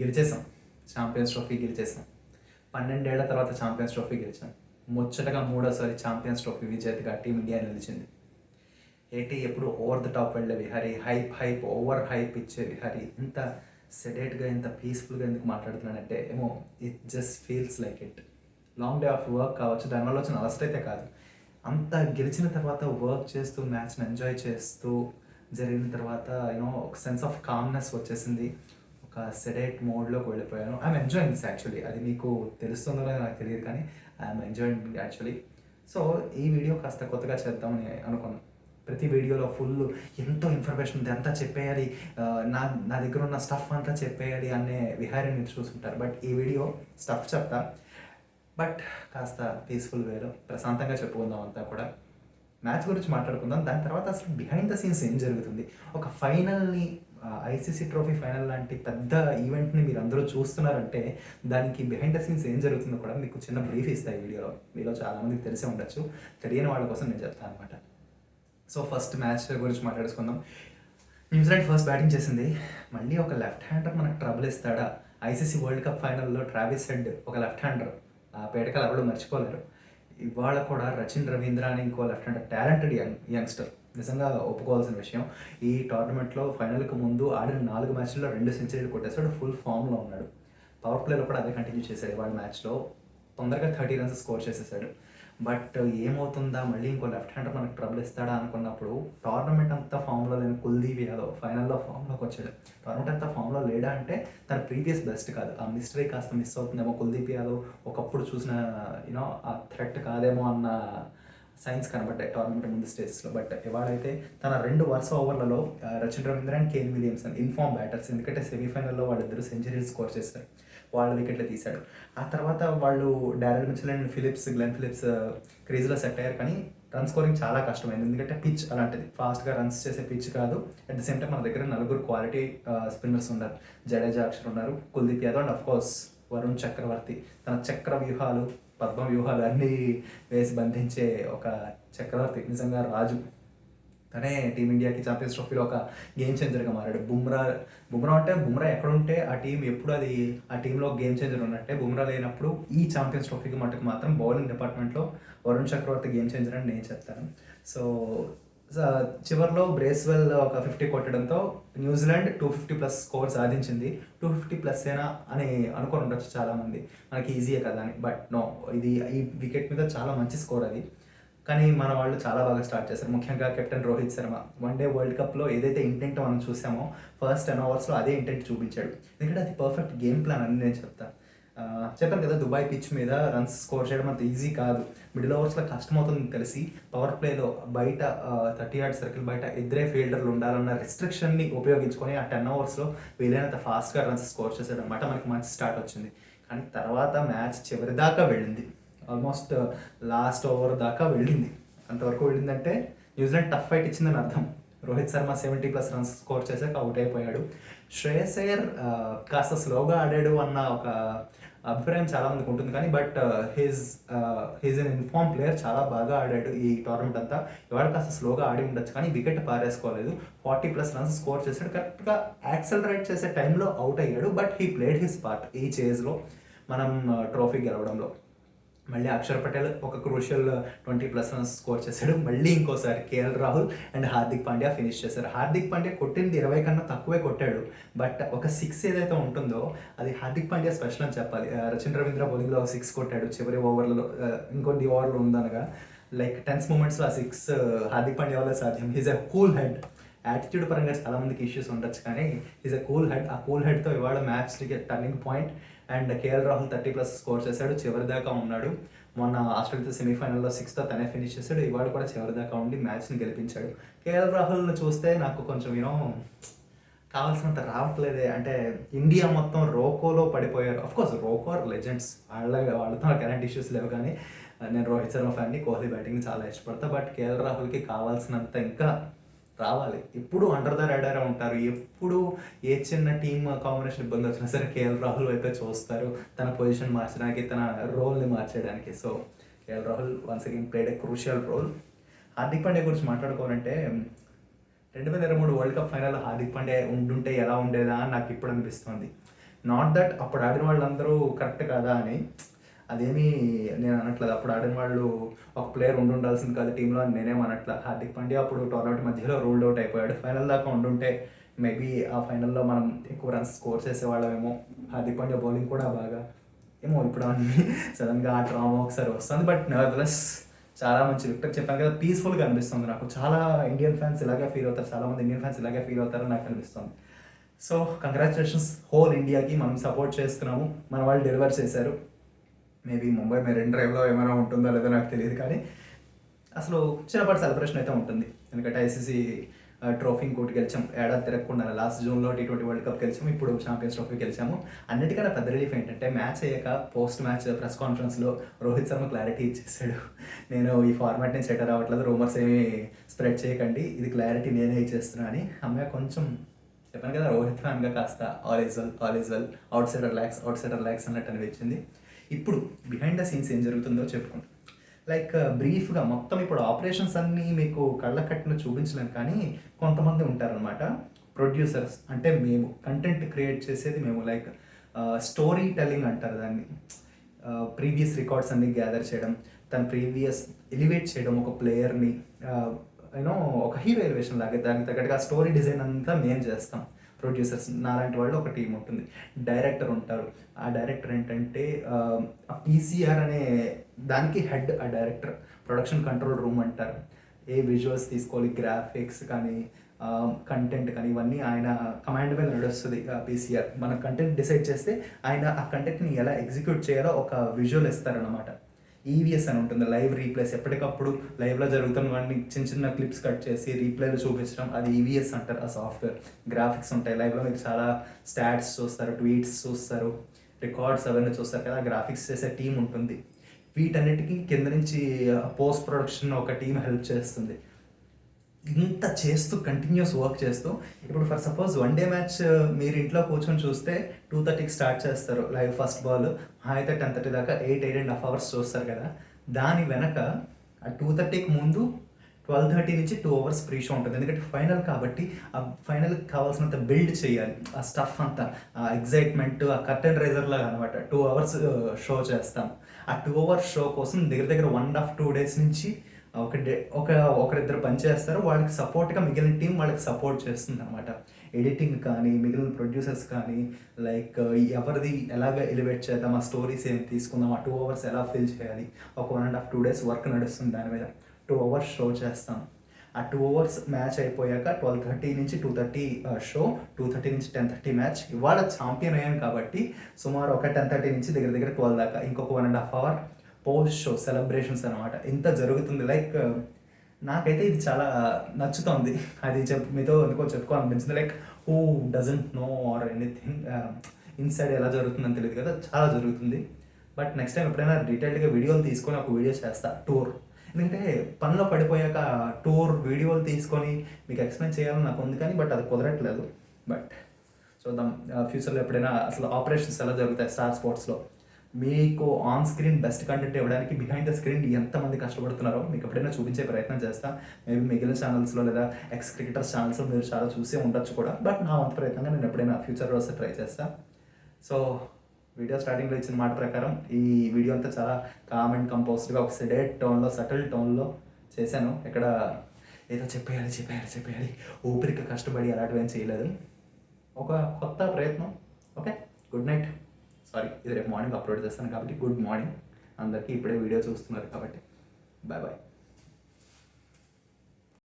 గెలిచేసాం champions trophy గెలిచేసాం పన్నెండేళ్ళ తర్వాత champions trophy గెలిచాం. ముచ్చటగా మూడోసారి ఛాంపియన్స్ ట్రోఫీ విజేతగా టీమిండియా నిలిచింది. ఏటీ ఎప్పుడు ఓవర్ ద టాప్ వెళ్ళే Vihari hype hype over hype ఇచ్చే విహారీ ఇంత సెడేట్గా ఇంత పీస్ఫుల్గా ఎందుకు మాట్లాడుతున్నానంటే ఏమో it just feels like it long day of work కావచ్చు దానివల్ల వచ్చిన అలస్ట్ అయితే కాదు. అంత గెలిచిన తర్వాత వర్క్ చేస్తూ మ్యాచ్ని ఎంజాయ్ చేస్తూ జరిగిన తర్వాత యూనో ఒక సెన్స్ ఆఫ్ కామ్నెస్ వచ్చేసింది. ఒక సెడేట్ మోడ్లోకి వెళ్ళిపోయాను. ఐఎమ్ ఎంజాయింగ్ దిస్ యాక్చువల్లీ అది మీకు తెలుస్తుందో లేదో నాకు తెలియదు కానీ ఐఎమ్ ఎంజాయింగ్ యాక్చువల్లీ సో ఈ వీడియో కాస్త కొత్తగా చేద్దామని అనుకున్నాను ప్రతి వీడియోలో ఫుల్ ఎంతో ఇన్ఫర్మేషన్ ఉంది. అంతా చెప్పేయాలి. నా నా దగ్గర ఉన్న స్టఫ్ అంతా చెప్పేయాలి అనే విహారం మీరు చూసుంటారు. బట్ ఈ వీడియో స్టఫ్ చెప్తా. బట్ కాస్త పీస్ఫుల్ వేలో ప్రశాంతంగా చెప్పుకుందాం అంతా కూడా. మ్యాచ్ గురించి మాట్లాడుకుందాం. దాని తర్వాత అసలు బిహైండ్ ద సీన్స్ ఏం జరుగుతుంది? ఒక ఫైనల్ని ఐసీసీ ట్రోఫీ ఫైనల్ లాంటి పెద్ద ఈవెంట్ని మీరు అందరూ చూస్తున్నారంటే దానికి బిహైండ్ ద సీన్స్ ఏం జరుగుతుందో కూడా మీకు చిన్న బ్రీఫ్ ఇస్తాయి వీడియోలో. మీలో చాలామందికి తెలిసే ఉండొచ్చు. తెలియని వాళ్ళ కోసం నేను చెప్తాను అనమాట సో ఫస్ట్ మ్యాచ్ గురించి మాట్లాడుకుందాం. న్యూజిలాండ్ ఫస్ట్ బ్యాటింగ్ చేసింది. మళ్ళీ ఒక లెఫ్ట్ హ్యాండర్ మనకు ట్రబుల్ ఇస్తాడా? ఐసీసీ వరల్డ్ కప్ ఫైనల్లో ట్రావిస్ హెడ్ ఒక లెఫ్ట్ హ్యాండర్ ఆ పేటకలు ఎవరు మర్చిపోలేరు. ఇవాళ కూడా రచిన్ రవీంద్ర అని ఇంకో left hander talented young youngster నిజంగా ఒప్పుకోవాల్సిన విషయం. ఈ టోర్నమెంట్లో ఫైనల్కి ముందు ఆడిన నాలుగు మ్యాచ్ల్లో రెండు సెంచరీలు కొట్టేశాడు ఫుల్ ఫామ్లో ఉన్నాడు. పవర్ ప్లేలో కూడా అదే కంటిన్యూ చేశాడు వాళ్ళ మ్యాచ్లో. తొందరగా థర్టీ రన్స్ స్కోర్ చేసేసాడు. బట్ ఏమవుతుందా? మళ్ళీ ఇంకో లెఫ్ట్ హ్యాండర్ మనకు ట్రబుల్ ఇస్తాడా అనుకున్నప్పుడు టోర్నమెంట్ అంతా ఫామ్లో లేని కుల్దీప్ యాదవ్ ఫైనల్లో ఫామ్లోకి వచ్చాడు. టోర్నమెంట్ అంతా ఫామ్లో లేడా అంటే తన ప్రీవియస్ బెస్ట్ కాదు. ఆ మిస్టరీ కాస్త మిస్ అవుతుందేమో కుల్దీప్ యాదవ్. ఒకప్పుడు చూసిన యూనో ఆ థ్రెట్ కాదేమో అన్న సైన్స్ కనబడ్డాయి టోర్నమెంట్ ముందు స్టేజెస్లో బట్ ఇవాళైతే తన రెండు వరుస ఓవర్లలో Rachin Ravindra and Kane Williamson in form batters ఎందుకంటే సెమీఫైనల్లో వాళ్ళిద్దరు సెంచరీలు స్కోర్ చేశారు. వాళ్ళ వికెట్లు తీశాడు. ఆ తర్వాత వాళ్ళు Daryl Mitchell and Phillips Glenn Phillips క్రీజ్లో set అయ్యారు. కానీ రన్ స్కోరింగ్ చాలా కష్టమైంది. ఎందుకంటే పిచ్ అలాంటిది. ఫాస్ట్గా రన్స్ చేసే పిచ్ కాదు. అట్ ది సేమ్ టైం మన దగ్గర నలుగురు క్వాలిటీ స్పిన్నర్స్ ఉన్నారు. జడేజా అక్షర్ ఉన్నారు. Kuldeep Yadav and of course Varun Chakravarthy. తన చక్ర వ్యూహాలు పద్మ వ్యూహాలు అన్నీ వేసి బంధించే ఒక చక్రవర్తి నిజంగా రాజు. తనే టీమిండియాకి ఛాంపియన్స్ ట్రోఫీలో ఒక గేమ్ చేంజర్గా మారాడు. బుమ్రా బుమ్రా అంటే బుమ్రా ఎక్కడుంటే ఆ టీం ఎప్పుడు అది ఆ టీంలో గేమ్ చేంజర్ ఉన్నట్టే. బుమ్రా లేనప్పుడు ఈ ఛాంపియన్స్ ట్రోఫీకి మటుకు మాత్రం బౌలింగ్ డిపార్ట్మెంట్లో వరుణ్ చక్రవర్తి గేమ్ చేంజర్ అని నేను చెప్తాను. సో చివర్లో బ్రేస్వెల్ ఒక ఫిఫ్టీ కొట్టడంతో New Zealand two fifty plus score సాధించింది. టూ ఫిఫ్టీ ప్లస్ ఏనా అని అనుకుని ఉండొచ్చు చాలామంది. మనకి ఈజీయే కదా అని. బట్ నో ఇది ఈ వికెట్ మీద చాలా మంచి స్కోర్ అది. కానీ మన వాళ్ళు చాలా బాగా స్టార్ట్ చేశారు. ముఖ్యంగా captain Rohit Sharma. One day world కప్లో ఏదైతే ఇంటెంట్ మనం చూసామో ఫస్ట్ టెన్ అవర్స్లో అదే ఇంటెంట్ చూపించాడు. ఎందుకంటే అది పర్ఫెక్ట్ గేమ్ ప్లాన్ అని నేను చెప్తాను చెప్పాను కదా దుబాయ్ పిచ్ మీద రన్స్ స్కోర్ చేయడం అంత ఈజీ కాదు. మిడిల్ ఓవర్స్లో అవుతుంది తెలిసి పవర్ ప్లేలో బయట థర్టీ యార్డ్ సర్కిల్ బయట ఇద్దరే ఫీల్డర్లు ఉండాలన్న రెస్ట్రిక్షన్ని ఉపయోగించుకొని ఆ టెన్ అవర్స్లో వీలైనంత ఫాస్ట్గా రన్స్ స్కోర్ చేసాడు అనమాట మనకి మంచి స్టార్ట్ వచ్చింది. కానీ తర్వాత మ్యాచ్ చివరి దాకా వెళ్ళింది. ఆల్మోస్ట్ లాస్ట్ ఓవర్ దాకా వెళ్ళింది. అంతవరకు వెళ్ళిందంటే న్యూజిలాండ్ టఫ్ ఫైట్ ఇచ్చిందని అర్థం. Rohit Sharma seventy plus runs score చేశాక అవుట్ అయిపోయాడు. శ్రేయస్ అయ్యర్ కాస్త స్లోగా ఆడాడు అన్న ఒక అభిప్రాయం చాలా మందికి ఉంటుంది. కానీ but he's he's an in form player చాలా బాగా ఆడాడు ఈ టోర్నమెంట్ అంతా. ఎవరు కాస్త స్లోగా ఆడి ఉండొచ్చు కానీ వికెట్ పారేసుకోలేదు. ఫార్టీ ప్లస్ రన్స్ స్కోర్ చేశాడు. కరెక్ట్గా యాక్సలరేట్ చేసే టైంలో అవుట్ అయ్యాడు. But he played his part ఈ చేజ్లో మనం uh, ట్రోఫీ గెలవడంలో. మళ్ళీ అక్షర్ పటేల్ ఒక crucial twenty plus one score చేశాడు. మళ్ళీ ఇంకోసారి KL Rahul and Hardik Pandya finish చేశారు. హార్దిక్ పాండ్యా కొట్టింది ఇరవై కన్నా తక్కువే కొట్టాడు. బట్ ఒక సిక్స్ ఏదైతే ఉంటుందో అది హార్దిక్ పాండ్యా స్పెషల్ అని చెప్పాలి. రచిన్ రవీంద్ర బౌలింగ్లో ఒక సిక్స్ కొట్టాడు. చివరి ఓవర్లలో ఇంకొన్ని ఓవర్లు ఉందనగా లైక్ టెన్స్ మూమెంట్స్లో ఆ సిక్స్ హార్దిక్ పాండ్యా వల్ల సాధ్యం. Is a cool head attitude పరంగా చాలా మందికి ఇష్యూస్ ఉండొచ్చు కానీ ఈజ్ అ కూల్ హెడ్ ఆ కూల్ హెడ్తో ఇవాళ మ్యాచ్కి turning point and KL Rahul thirty plus score చేశాడు చివరి దాకా ఉన్నాడు. మొన్న ఆస్ట్రేలియాతో సెమీఫైనల్లో సిక్స్తో తనే ఫినిష్ చేశాడు. ఇవాడు కూడా చివరి దాకా ఉండి మ్యాచ్ని గెలిపించాడు. కేఎల్ రాహుల్ని చూస్తే నాకు కొంచెం యూనో కావాల్సినంత రావట్లేదే. అంటే ఇండియా మొత్తం రోకోలో పడిపోయారు. Of course RoKo legends. వాళ్ళ వాళ్ళతో నాకు ఎలాంటి ఇష్యూస్ లేవు కానీ నేను రోహిత్ శర్మ ఫ్యాన్ని కోహ్లీ బ్యాటింగ్ చాలా ఇష్టపడతా. బట్ కేఎల్ రాహుల్కి కావాల్సినంత ఇంకా రావాలి. ఎప్పుడు అండర్ ద రాడారే ఉంటారు. ఎప్పుడు ఏ చిన్న టీమ్ కాంబినేషన్ ఇబ్బంది వచ్చినా సరే కేఎల్ రాహుల్ వైపే చూస్తారు. తన పొజిషన్ మార్చడానికి తన రోల్ని మార్చేయడానికి. So KL Rahul once again played a crucial role Hardik Pande గురించి మాట్లాడుకోవాలంటే రెండు వేల ఇరవై మూడు world cup final Hardik Pande ఉండుంటే ఎలా ఉండేదా అని నాకు ఇప్పుడు అనిపిస్తుంది. నాట్ దట్ అప్పుడు ఆడిన వాళ్ళందరూ కరెక్ట్ కాదా అని అదేమి నేను అనట్లేదు. అప్పుడు ఆడిన వాళ్ళు ఒక ప్లేయర్ ఉండి ఉండాల్సింది కాదు టీంలో అని నేనేం అనట్లా. హార్దిక్ పాండ్యా అప్పుడు టోర్నమెంట్ మధ్యలో రూల్డ్ అవుట్ అయిపోయాడు. ఫైనల్ దాకా ఉండుంటే మేబీ ఆ ఫైనల్లో మనం ఎక్కువ రన్స్ స్కోర్ చేసేవాళ్ళమేమో. హార్దిక్ పాండ్యా బౌలింగ్ కూడా బాగా ఏమో ఇప్పుడు అన్ని సడన్గా ఆ డ్రామా ఒకసారి వస్తుంది. బట్ నెవర్లెస్ చాలా మంచి విక్టర్ చెప్పాను కదా పీస్ఫుల్గా అనిపిస్తుంది నాకు. చాలా ఇండియన్ ఫ్యాన్స్ ఇలాగే ఫీల్ అవుతారు. చాలా మంది ఇండియన్ ఫ్యాన్స్ ఇలాగే ఫీల్ అవుతారని నాకు అనిపిస్తుంది. సో కంగ్రాచులేషన్స్ హోల్ ఇండియాకి మనం సపోర్ట్ చేస్తున్నాము. మన వాళ్ళు డెలివర్ చేశారు. మేబీ ముంబై మెరైన్ డ్రైవ్లో ఏమైనా ఉంటుందో లేదో నాకు తెలియదు కానీ అసలు చిన్నపాటి సెలబ్రేషన్ అయితే ఉంటుంది. ఎందుకంటే ఐసీసీ ట్రోఫీ ఇంకోటి గెలిచాం. ఏడాది తిరగకుండా లాస్ట్ జూన్లో టీ ట్వంటీ వరల్డ్ కప్ గెలిచాము. ఇప్పుడు ఛాంపియన్స్ ట్రోఫీ గెలిచాము. అన్నిటికన్నా పెద్ద రిలీఫ్ ఏంటంటే మ్యాచ్ అయ్యాక పోస్ట్ మ్యాచ్ ప్రెస్ కాన్ఫరెన్స్లో రోహిత్ శర్మ క్లారిటీ ఇచ్చేసాడు. నేను ఈ ఫార్మాట్ నేను సెటర్ అవ్వట్లేదు. రూమర్స్ ఏమి స్ప్రెడ్ చేయకండి. ఇది క్లారిటీ నేనే ఇచ్చేస్తున్నా అని. అమ్మాయి కొంచెం చెప్పాను కదా రోహిత్ ఫ్యాన్గా కాస్త all is well all is well outsider lacks outsider lacks అన్నట్టు అనిపించింది. ఇప్పుడు బిహైండ్ ద సీన్స్ ఏం జరుగుతుందో చెప్పుకుంటాం లైక్ బ్రీఫ్గా uh, మొత్తం ఇప్పుడు ఆపరేషన్స్ అన్నీ మీకు కళ్ళ కట్టిన చూపించలేం కానీ కొంతమంది ఉంటారనమాట ప్రొడ్యూసర్స్ అంటే మేము కంటెంట్ క్రియేట్ చేసేది మేము లైక్ స్టోరీ టెల్లింగ్ అంటారు దాన్ని. Uh, ప్రీవియస్ రికార్డ్స్ అన్ని గ్యాదర్ చేయడం తన ప్రీవియస్ ఎలివేట్ చేయడం ఒక ప్లేయర్ని యూనో uh, ఒక హీరో ఎలివేషన్ లాగా దానికి తగ్గట్టుగా స్టోరీ డిజైన్ అంతా మేము చేస్తాం. ప్రొడ్యూసర్స్ నాలాంటి వాళ్ళు ఒక టీం ఉంటుంది. డైరెక్టర్ ఉంటారు ఆ డైరెక్టర్ ఏంటంటే ఆ పీసీఆర్ అనే దానికి హెడ్ ఆ డైరెక్టర్. ప్రొడక్షన్ కంట్రోల్ రూమ్ అంటారు. ఏ విజువల్స్ తీసుకోవాలి? గ్రాఫిక్స్ కానీ కంటెంట్ కానీ ఇవన్నీ ఆయన కమాండ్ మీద నడుస్తుంది పీసీఆర్. మన కంటెంట్ డిసైడ్ చేస్తే ఆయన ఆ కంటెంట్ని ఎలా ఎగ్జిక్యూట్ చేయాలో ఒక విజువల్ ఇస్తారనమాట ఈవీఎస్ అని ఉంటుంది లైవ్ రీప్లేస్. ఎప్పటికప్పుడు లైవ్లో జరుగుతున్నవన్నీ చిన్న చిన్న క్లిప్స్ కట్ చేసి రీప్లేలు చూపించడం అది ఈవీఎస్ అంటారు ఆ సాఫ్ట్వేర్. గ్రాఫిక్స్ ఉంటాయి. లైవ్లో మీకు చాలా స్టాట్స్ చూస్తారు ట్వీట్స్ చూస్తారు రికార్డ్స్ అవన్నీ చూస్తారు కదా. గ్రాఫిక్స్ చేసే టీం ఉంటుంది. వీటన్నిటికీ కింద నుంచి పోస్ట్ ప్రొడక్షన్ ఒక టీం హెల్ప్ చేస్తుంది. ఇంత చేస్తూ కంటిన్యూస్ వర్క్ చేస్తూ ఇప్పుడు for suppose one day match మీరు ఇంట్లో కూర్చొని చూస్తే టూ థర్టీకి స్టార్ట్ చేస్తారు లైవ్ ఫస్ట్ బాల్ అయితే టెన్ థర్టీ దాకా eight eight and half hours చూస్తారు కదా. దాని వెనక ఆ టూ థర్టీకి ముందు ట్వెల్వ్ థర్టీ నుంచి టూ అవర్స్ ప్రీ షో ఉంటుంది. ఎందుకంటే ఫైనల్ కాబట్టి ఆ ఫైనల్కి కావాల్సినంత బిల్డ్ చేయాలి. ఆ స్టఫ్ అంతా ఆ ఎగ్జైట్మెంట్ ఆ కర్టెన్ రైజర్ లాగా అనమాట టూ అవర్స్ షో చేస్తాం. ఆ టూ అవర్స్ షో కోసం దగ్గర దగ్గర one and half two days నుంచి ఒక డే ఒక ఒకరిద్దరు పనిచేస్తారు వాళ్ళకి సపోర్ట్గా మిగిలిన టీం వాళ్ళకి సపోర్ట్ చేస్తుంది అనమాట ఎడిటింగ్ కానీ మిగిలిన ప్రొడ్యూసర్స్ కానీ లైక్ ఎవరిది ఎలాగ ఎలివేట్ చేద్దాం ఆ స్టోరీస్ ఏం తీసుకుందాం ఆ టూ అవర్స్ ఎలా ఫిల్ చేయాలి ఒక one and half two days work నడుస్తుంది దాని మీద. టూ అవర్స్ షో చేస్తాం. ఆ టూ అవర్స్ మ్యాచ్ అయిపోయాక ట్వెల్వ్ థర్టీ నుంచి two thirty show two thirty నుంచి టెన్ థర్టీ మ్యాచ్ ఇవాళ ఛాంపియన్ అయ్యాం కాబట్టి సుమారు ఒక టెన్ థర్టీ నుంచి దగ్గర దగ్గర ట్వెల్వ్ దాకా. ఇంకొక one and half hour post show celebrations అనమాట ఇంత జరుగుతుంది. లైక్ నాకైతే ఇది చాలా నచ్చుతోంది. అది చెప్పు మీతో ఎందుకో చెప్పుకోవాలనిపించింది. Like who doesn't know or anything inside ఎలా జరుగుతుందని తెలియదు కదా. చాలా జరుగుతుంది. బట్ నెక్స్ట్ టైం ఎప్పుడైనా డీటెయిల్డ్గా వీడియోలు తీసుకొని ఒక వీడియో చేస్తా టూర్ ఎందుకంటే పనిలో పడిపోయాక టూర్ వీడియోలు తీసుకొని మీకు ఎక్స్ప్లెయిన్ చేయాలని నాకు ఉంది కానీ బట్ అది కుదరట్లేదు. బట్ చూద్దాం uh, ఫ్యూచర్లో ఎప్పుడైనా అసలు ఆపరేషన్స్ ఎలా జరుగుతాయి స్టార్ స్పోర్ట్స్లో మీకు ఆన్ స్క్రీన్ బెస్ట్ కంటెంట్ ఇవ్వడానికి బిహైండ్ ద స్క్రీన్ ఎంతమంది కష్టపడుతున్నారో మీకు ఎప్పుడైనా చూపించే ప్రయత్నం చేస్తా. మేబీ మిగిలిన ఛానల్స్లో లేదా ఎక్స్ క్రికెటర్స్ ఛానల్స్లో మీరు చాలా చూసే ఉండొచ్చు కూడా. బట్ నా వంత ప్రయత్నంగా నేను ఎప్పుడైనా ఫ్యూచర్లో వస్తే ట్రై చేస్తా. సో వీడియో స్టార్టింగ్లో ఇచ్చిన మాట ప్రకారం ఈ వీడియో అంతా చాలా కామ్ అండ్ కంపోజ్డ్గా ఒక సెడేట్ టోన్లో సటిల్ టోన్లో చేశాను. ఎక్కడ ఏదో చెప్పేయాలి చెప్పేయాలి చెప్పేయాలి. ఊపిరికి కష్టపడి అలాంటివి ఏం చేయలేదు. ఒక కొత్త ప్రయత్నం. ఓకే గుడ్ నైట్ సారీ ఇది రేపు మార్నింగ్ అప్లోడ్ చేస్తాను కాబట్టి గుడ్ మార్నింగ్ అందరికీ ఇప్పుడే వీడియో చూస్తున్నారు కాబట్టి బాయ్ బాయ్